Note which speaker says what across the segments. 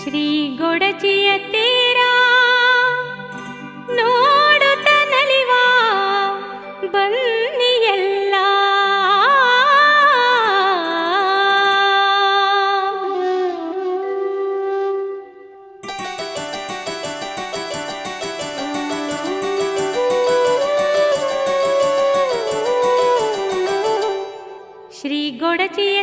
Speaker 1: ಶ್ರೀ ಗೊಡಚಿಯ ತೀರ ನೋಡುತ್ತ ನಲಿವಾ ಬನ್ನಿಯಲ್ಲ ಶ್ರೀ ಗೊಡಚಿಯ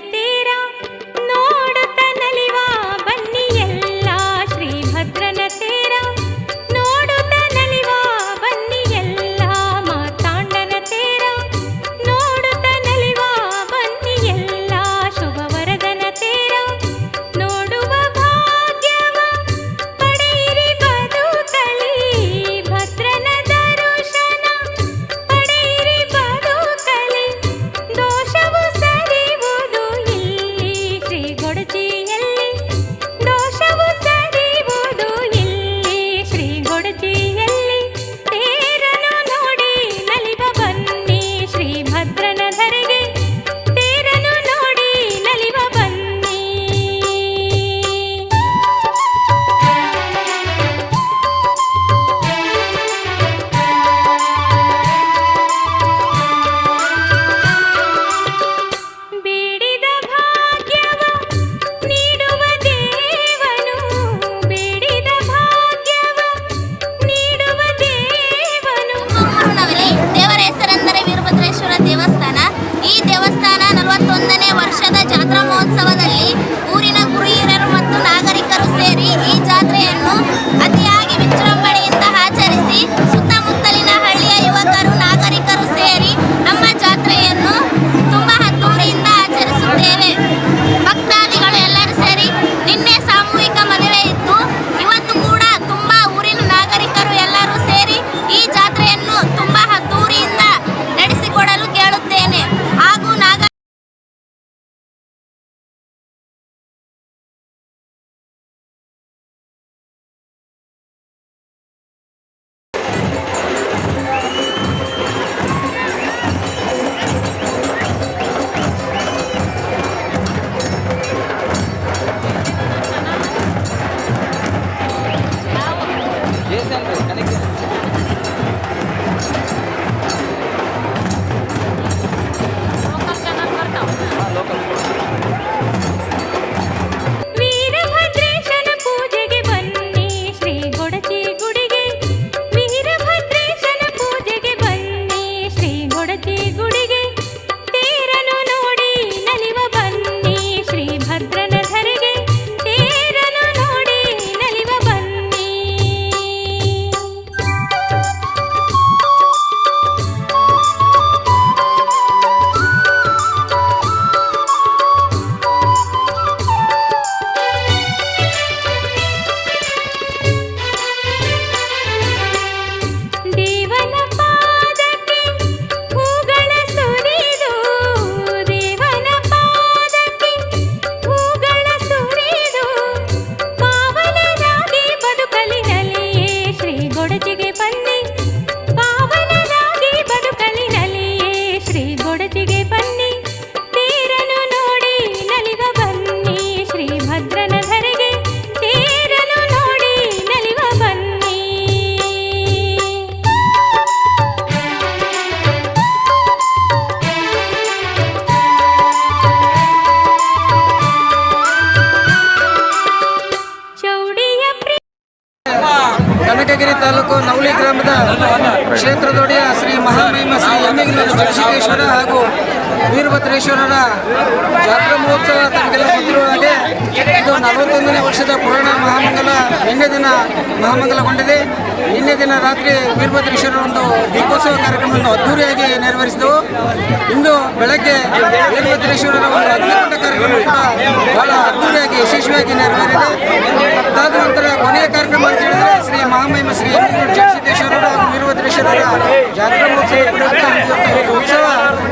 Speaker 2: ಮಹೋತ್ಸವ ತಮಗೆಲ್ಲ ಗೊತ್ತಿರುವ ಹಾಗೆ ಇದು ನಲವತ್ತೊಂದನೇ ವರ್ಷದ ಪುರಾಣ ಮಹಾಮಂಗಲ ನಿನ್ನೆ ದಿನ ಮಹಾಮಂಗಲಗೊಂಡಿದೆ. ನಿನ್ನೆ ದಿನ ರಾತ್ರಿ ವೀರಭದ್ರೇಶ್ವರ ಒಂದು ದೀಪೋತ್ಸವ ಕಾರ್ಯಕ್ರಮವನ್ನು ಅದ್ಧೂರಿಯಾಗಿ ನೆರವೇರಿಸಿದವು. ಇಂದು ಬೆಳಗ್ಗೆ ವೀರಭದ್ರೇಶ್ವರರ ಒಂದು ಅಗ್ನಿಕೊಂಡ ಕಾರ್ಯಕ್ರಮ ಕೂಡ ಬಹಳ ಅದ್ಧೂರಿಯಾಗಿ ಯಶಸ್ವಿಯಾಗಿ ನೆರವೇರಿದೆ. ಅದಾದ ನಂತರ ಕೊನೆಯ ಕಾರ್ಯಕ್ರಮ ಅಂತ ಹೇಳಿದರೆ ಶ್ರೀ ಮಹಾಮಹಿಮ ಶ್ರೀ ಜಗಸಿದ್ದೇಶ್ವರರ ವೀರಭದ್ರೇಶ್ವರರ ಜಾತ್ರಾ ಮಹೋತ್ಸವ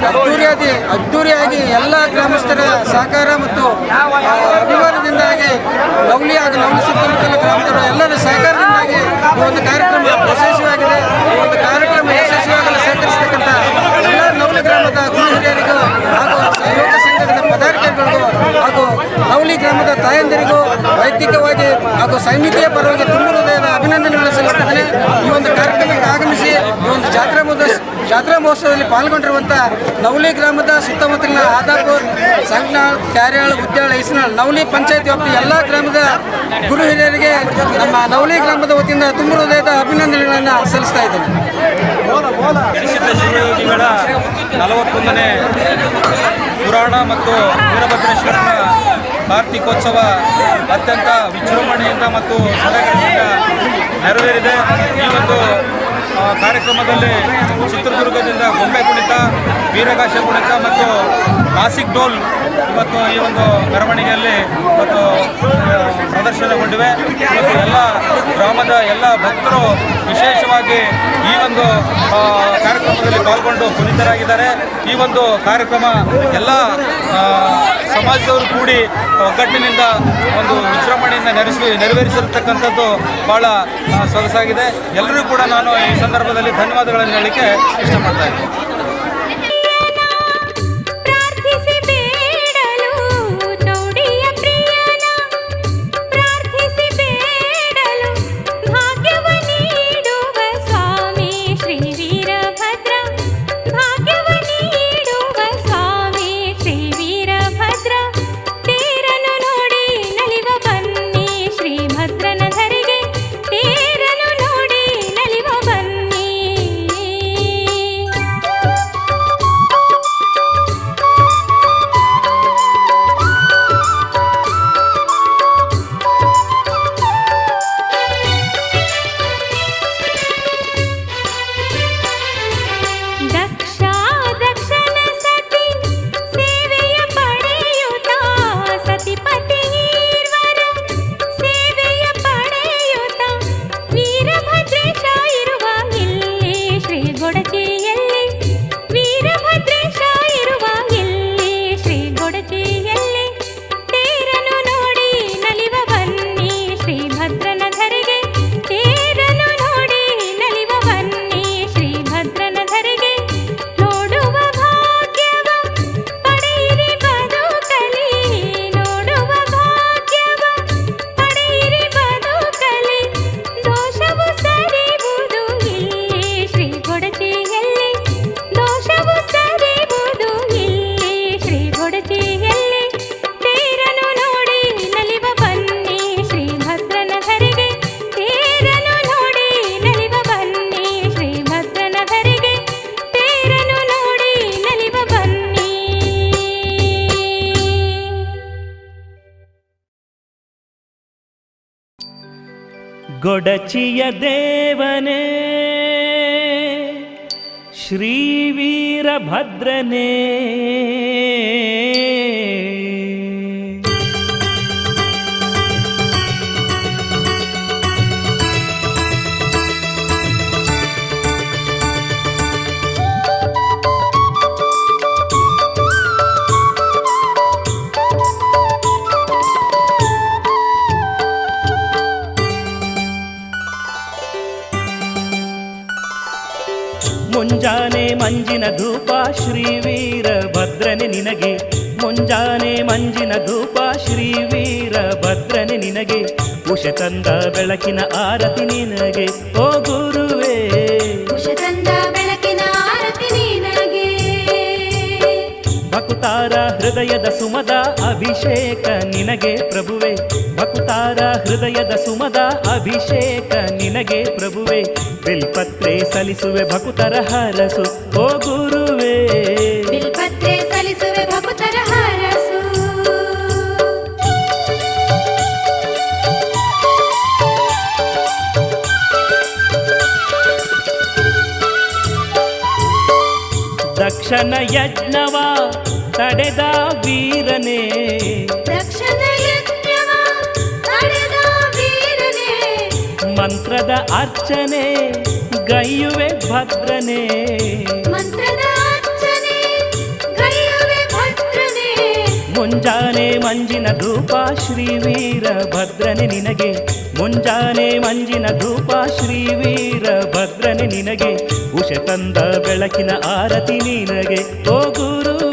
Speaker 2: ಅದ್ದೂರಿಯಾಗಿ ಅದ್ದೂರಿಯಾಗಿ ಎಲ್ಲ ಗ್ರಾಮಸ್ಥರ ಸಹಕಾರ ಮತ್ತು ಅಭಿಮಾನದಿಂದಾಗಿ ಲವ್ಲಿ ಹಾಗೂ ಲವ್ಲಿ ಸುತ್ತಮುತ್ತಲ ಗ್ರಾಮದವರ ಎಲ್ಲರ ಸಹಕಾರದಿಂದಾಗಿ ಈ ಒಂದು ಕಾರ್ಯಕ್ರಮ ಮಹೋತ್ಸವದಲ್ಲಿ ಪಾಲ್ಗೊಂಡಿರುವಂಥ ನವಲಿ ಗ್ರಾಮದ ಸುತ್ತಮುತ್ತಲಿನ ಆದಾಪುರ್ ಸಂಗ್ನಾಳ್ ಕ್ಯಾರ್ಯಾಳ್, ಉದ್ಯಾಳ್ ಐಸನಾಳ್ ನವಲಿ ಪಂಚಾಯತ್ ವ್ಯಾಪ್ತಿ ಎಲ್ಲ ಗ್ರಾಮದ ಗುರು ಹಿರಿಯರಿಗೆ ನಮ್ಮ ನವಲಿ ಗ್ರಾಮದ ವತಿಯಿಂದ ತುಂಬ ಹೃದಯದ ಅಭಿನಂದನೆಗಳನ್ನು ಸಲ್ಲಿಸ್ತಾ ಇದ್ದೇನೆ.
Speaker 1: ನಲವತ್ತೊಂದನೇ ಪುರಾಣ ಮತ್ತು ವೀರಭದ್ರೇಶ್ವರನ ಕಾರ್ತಿಕೋತ್ಸವ ಅತ್ಯಂತ ವಿಜೃಂಭಣೆಯಿಂದ ಮತ್ತು ಸಡಗರದಿಂದ ನೆರವೇರಿದೆ. ಈ ಒಂದು ಕಾರ್ಯಕ್ರಮದಲ್ಲಿ ಚಿತ್ರದುರ್ಗದಿಂದ ಗೊಂಬೆ ಕುಣಿತ, ವೀರಗಾಶ ಕುಣಿತ ಮತ್ತು ಕ್ಲಾಸಿಕ್ ಡೋಲ್ ಇವತ್ತು ಈ ಒಂದು ಮೆರವಣಿಗೆಯಲ್ಲಿ ಇವತ್ತು ಪ್ರದರ್ಶನಗೊಂಡಿವೆ. ಮತ್ತು ಎಲ್ಲ ಗ್ರಾಮದ ಎಲ್ಲ ಭಕ್ತರು ವಿಶೇಷವಾಗಿ ಈ ಒಂದು ಕಾರ್ಯಕ್ರಮದಲ್ಲಿ ಪಾಲ್ಗೊಂಡು ಪುನೀತರಾಗಿದ್ದಾರೆ. ಈ ಒಂದು ಕಾರ್ಯಕ್ರಮ ಎಲ್ಲ ಸಮಾಜದವರು ಕೂಡಿ ಒಗ್ಗಟ್ಟಿನಿಂದ ಒಂದು ವಿಜೃಂಭಣೆಯಿಂದ ನೆರೆಸಿ ನೆರವೇರಿಸಿರ್ತಕ್ಕಂಥದ್ದು ಭಾಳ ಸೊಗಸಾಗಿದೆ. ಎಲ್ಲರಿಗೂ ಕೂಡ ನಾನು ಈ ಸಂದರ್ಭದಲ್ಲಿ ಧನ್ಯವಾದಗಳನ್ನು ಹೇಳಲಿಕ್ಕೆ ಇಷ್ಟಪಡ್ತಾ ಇದ್ದೀನಿ.
Speaker 3: ಗೊಡಚಿಯ ದೇವನೇ ಶ್ರೀ ಮುಂಜಾನೆ ಧೂಪ ಶ್ರೀ ವೀರಭದ್ರನೆ ನಿನಗೆ. ಮುಂಜಾನೆ ಮಂಜಿನ ಧೂಪ ಶ್ರೀ ವೀರಭದ್ರನೆ ನಿನಗೆ. ಉಷ ತಂದ ಬೆಳಕಿನ ಆರತಿ ನಿನಗೆ. ಓ ಗುರುವೇ.
Speaker 4: ತಂದ ಬೆಳಕಿನ ಆರತಿ ನಿನಗೆ.
Speaker 3: ಭಕುತಾರ ಹೃದಯದ ಸುಮದ ಅಭಿಷೇಕ ನಿನಗೆ ಪ್ರಭುವೆ. ಭಕುತಾರ ಹೃದಯದ ಸುಮದ ಅಭಿಷೇಕ ನಿನಗೆ ಪ್ರಭುವೆ. ಬಿಲ್ಪತ್ರೆ ಸಲ್ಲಿಸುವೆ ಭಕುತರ ಹರಸು ಓ ಗುರುವೇ.
Speaker 4: ಬಿಲ್ಪತ್ರೆ ಸಲ್ಲಿಸುವೆ ಭಕ್ತರ ಹರಸು.
Speaker 3: ದಕ್ಷನ ಯಜ್ಞವ ತಡೆದ ವೀರನೇ. ಮಂತ್ರದ ಅರ್ಚನೆ ಗೈಯುವೆ ಭದ್ರನೆ.
Speaker 4: ಭದ್ರನೇ.
Speaker 3: ಮುಂಜಾನೆ ಮಂಜಿನ ಧೂಪ ಶ್ರೀ ವೀರಭದ್ರನೆ ನಿನಗೆ. ಮುಂಜಾನೆ ಮಂಜಿನ ಧೂಪ ಶ್ರೀ ವೀರಭದ್ರನೆ ನಿನಗೆ. ಉಷ ತಂದ ಬೆಳಕಿನ ಆರತಿ ನಿನಗೆ. ಓ ಗುರುವೇ